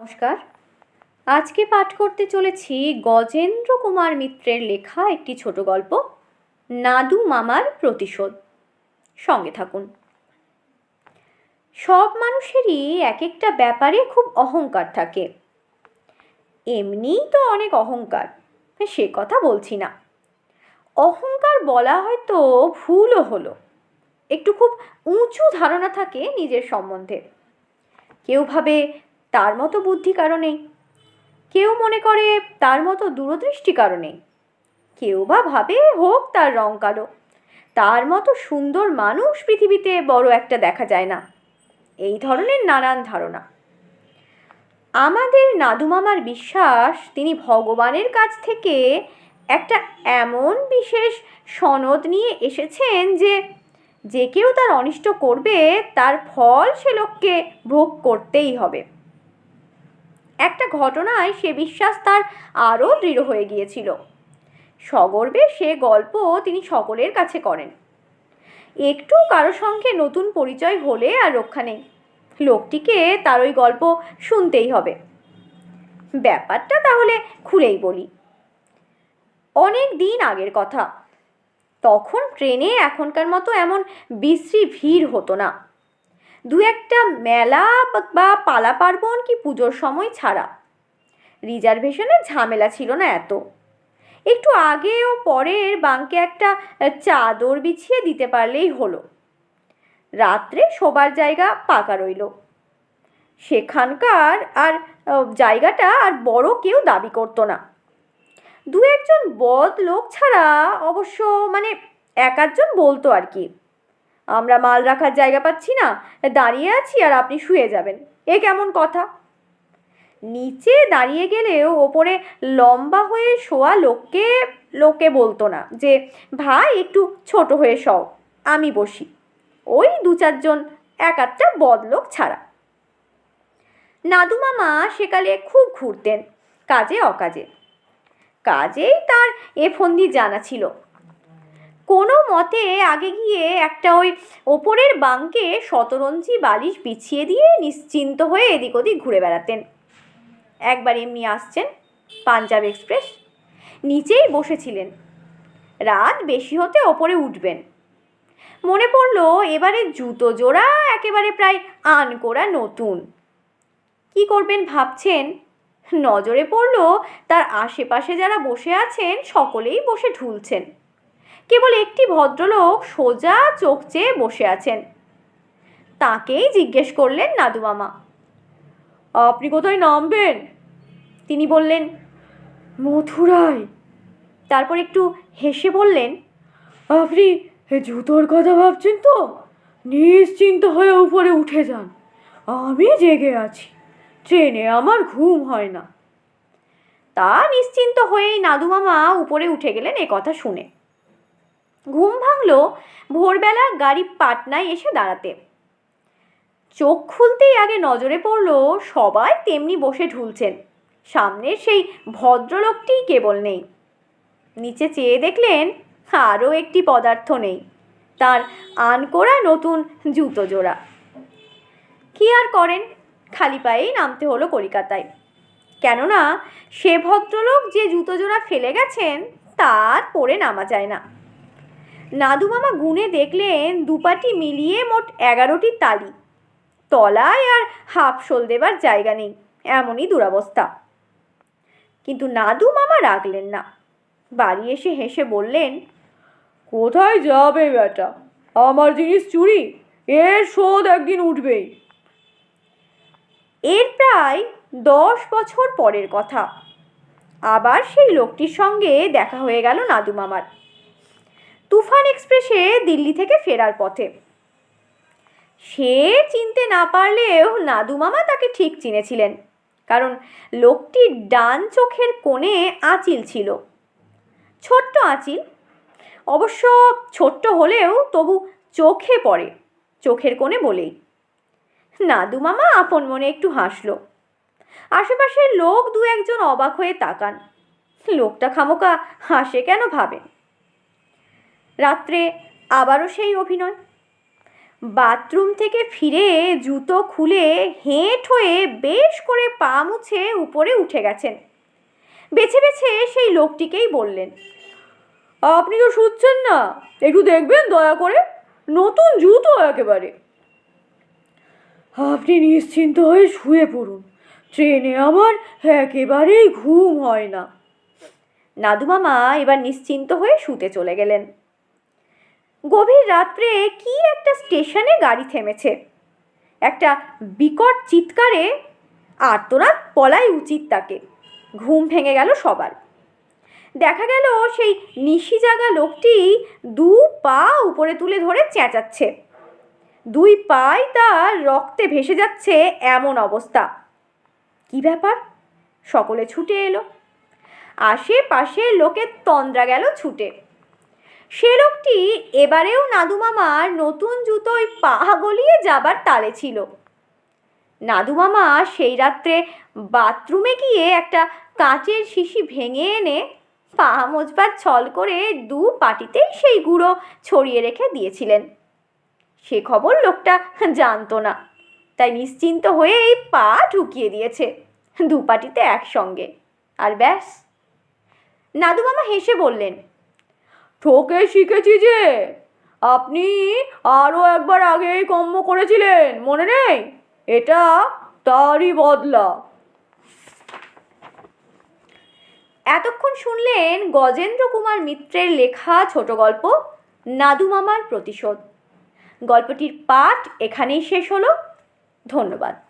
নমস্কার। আজকে পাঠ করতে চলেছি গজেন্দ্র কুমার মিত্রের লেখা একটি ছোট গল্প, নাদু মামার প্রতিশোধ। সঙ্গে থাকুন। সব মানুষেরই এক একটা ব্যাপারে খুব অহংকার থাকে। এমনিই তো অনেক অহংকার, সে কথা বলছি না। অহংকার বলা হয়তো ভুলও হলো। একটু খুব উঁচু ধারণা থাকে নিজের সম্বন্ধে। কেউ ভাবে তার মতো বুদ্ধি কারণেই কেউ মনে করে তার মতো দূরদৃষ্টি কারণেই কেউ বা ভাবে হোক তার রং কালো। তার মতো সুন্দর মানুষ পৃথিবীতে বড় একটা দেখা যায় না। এই ধরনের নানান ধারণা। আমাদের নাদুমামার বিশ্বাস, তিনি ভগবানের কাছ থেকে একটা এমন বিশেষ সনদ নিয়ে এসেছেন যে যে কেউ তার অনিষ্ট করবে, তার ফল সে লোককে ভোগ করতেই হবে। একটা ঘটনায় সে বিশ্বাস তার আরও দৃঢ় হয়ে গিয়েছিল। সগর্বে সে গল্প তিনি সকলের কাছে করেন। একটু কারও সঙ্গে নতুন পরিচয় হলে আর রক্ষা নেই। লোকটিকে তার ওই গল্প শুনতেই হবে। ব্যাপারটা তাহলে খুলেই বলি। অনেক দিন আগের কথা। তখন ট্রেনে এখনকার মতো এমন বিশ্রী ভিড় হতো না। দু একটা মেলা বা পালা পার্বণ কি পুজোর সময় ছাড়া? রিজার্ভেশনের ঝামেলা ছিল না এত। একটু আগে ও পরের বাঙ্কে একটা চাদর বিছিয়ে দিতে পারলেই হলো। রাত্রে শোবার জায়গা পাকা রইল। সেখানকার আর জায়গাটা আর বড় কেউ দাবি করতো না। দু একজন বদ লোক ছাড়া অবশ্য মানে এক আধজন বলতো আর কি। আমরা মাল রাখার জায়গা পাচ্ছি না, দাঁড়িয়ে আছি আর আপনি শুয়ে যাবেন। এ কেমন কথা? নিচে দাঁড়িয়ে গেলেও ওপরে লম্বা হয়ে শোয়া লোককে, লোকে বলতো না যে, ভাই, একটু ছোট হয়ে শও, আমি বসি। ওই দু চারজন, এক আধটা বদলোক ছাড়া। নাদু মামা সেকালে খুব ঘুরতেন, কাজে অকাজে। কাজেই তার এ ফন্দি জানা ছিল। কোনো মতে আগে গিয়ে একটা ওই ওপরের বাঙ্কে শতরঞ্জি বালিশ বিছিয়ে দিয়ে নিশ্চিন্ত হয়ে এদিক ওদিক ঘুরে বেড়াতেন। একবার এমনি আসছেন পাঞ্জাব এক্সপ্রেস। নিচেই বসেছিলেন। রাত বেশি হতে ওপরে উঠবেন। মনে পড়ল এবারে জুতো জোড়া, একেবারে প্রায় আন করা নতুন। কি করবেন ভাবছেন? নজরে পড়ল তার আশেপাশে যারা বসে আছেন, সকলেই বসে ঢুলছেন। কেবল একটি ভদ্রলোক সোজা চোখ চেয়ে বসে আছেন। তাকেই জিজ্ঞেস করলেন নাদু মামা আপনি কোথায় নামবেন? তিনি বললেন, মথুরায়। তারপর একটু হেসে বললেন, আপনি জুতোর কথা ভাবছেন তো? নিশ্চিন্ত হয়ে উপরে উঠে যান। আমি জেগে আছি। ট্রেনে আমার ঘুম হয় না। তা নিশ্চিন্ত হয়েই নাদু মামা উপরে উঠে গেলেন এ কথা শুনে। ঘুম ভাঙল, ভোরবেলা গাড়ি পাটনায় এসে দাঁড়াতে। চোখ খুলতেই আগে নজরে পড়ল, সবাই তেমনি বসে ঢুলছেন। সামনের সেই ভদ্রলোকটিই কেবল নেই। নিচে চেয়ে দেখলেন আরও একটি পদার্থ নেই, তার আন করা নতুন জুতো জোড়া। কি আর করেন? খালি পায়েই নামতে হলো কলিকাতায়। কেননা, সে ভদ্রলোক যে জুতো জোড়া ফেলে গেছেন, তার পরে নামা যায় না। নাদু মামা গুনে দেখলেন দুপাটি মিলিয়ে মোট এগারোটি তালি। তলায় আর হাফ শোল দেবার জায়গা নেই এমনই দুরাবস্থা। কিন্তু নাদু মামা রাখলেন না। বাড়ি এসে হেসে বললেন কোথায় যাবে বেটা? আমার জিনিস চুরি এর শোধ একদিন উঠবেই। এর প্রায় দশ বছর পরের কথা। আবার সেই লোকটির সঙ্গে দেখা হয়ে গেল নাদু মামার। তুফান এক্সপ্রেসে দিল্লি থেকে ফেরার পথে। সে চিনতে না পারলেও নাদু মামা তাকে ঠিক চিনেছিলেন, কারণ লোকটির ডান চোখের কোণে আঁচিল ছিল। ছোট্ট আঁচিল, অবশ্য ছোট্ট হলেও তবু চোখে পড়ে, চোখের কোণে বলেই। নাদু মামা আপন মনে একটু হাসলো। আশেপাশের লোক দু একজন অবাক হয়ে তাকান। লোকটা খামোকা হাসে কেন ভাবেন? রাত্রে আবারও সেই অভিনয়। বাথরুম থেকে ফিরে জুতো খুলে হেঁট হয়ে বেশ করে পা মুছে উপরে উঠে গেছেন। বেছে বেছে সেই লোকটিকেই বললেন, আপনি তো শুচ্ছেন না, একটু দেখবেন দয়া করে, নতুন জুতো একেবারে। আপনি নিশ্চিন্ত হয়ে শুয়ে পড়ুন, ট্রেনে আমার একেবারেই ঘুম হয় না। নাদু মামা এবার নিশ্চিন্ত হয়ে শুতে চলে গেলেন। গভীর রাত্রে কি একটা স্টেশনে গাড়ি থেমেছে? একটা বিকট চিৎকারে আর্তনাদ পলাই উচিত তাকে। ঘুম ভেঙে গেল সবার। দেখা গেল সেই নিশি জাগা লোকটি দু পা উপরে তুলে ধরে চেঁচাচ্ছে। দুই পাই তার রক্তে ভেসে যাচ্ছে এমন অবস্থা। কি ব্যাপার? সকলে ছুটে এলো। আশেপাশে লোকের তন্দ্রা গেল ছুটে। সে লোকটি এবারেও নাদু মামার নতুন জুতোয় পা গলিয়ে যাবার তালে ছিল। নাদু মামা সেই রাত্রে বাথরুমে গিয়ে একটা কাঁচের শিশি ভেঙে এনে পা মোজবার ছল করে দু পাটিতেই সেই গুঁড়ো ছড়িয়ে রেখে দিয়েছিলেন। সে খবর লোকটা জানতো না। তাই নিশ্চিন্ত হয়ে এই পা ঢুকিয়ে দিয়েছে দু পাটিতে একসঙ্গে। আর ব্যাস। নাদু মামা হেসে বললেন ঠকে শিখেছি যে আপনি আরও একবার আগেই কম্ম করেছিলেন, মনে নেই? এটা তারই বদলা। এতক্ষণ শুনলেন গজেন্দ্র কুমার মিত্রের লেখা ছোট গল্প, নাদু মামার প্রতিশোধ। গল্পটির পাঠ এখানেই শেষ হলো। ধন্যবাদ।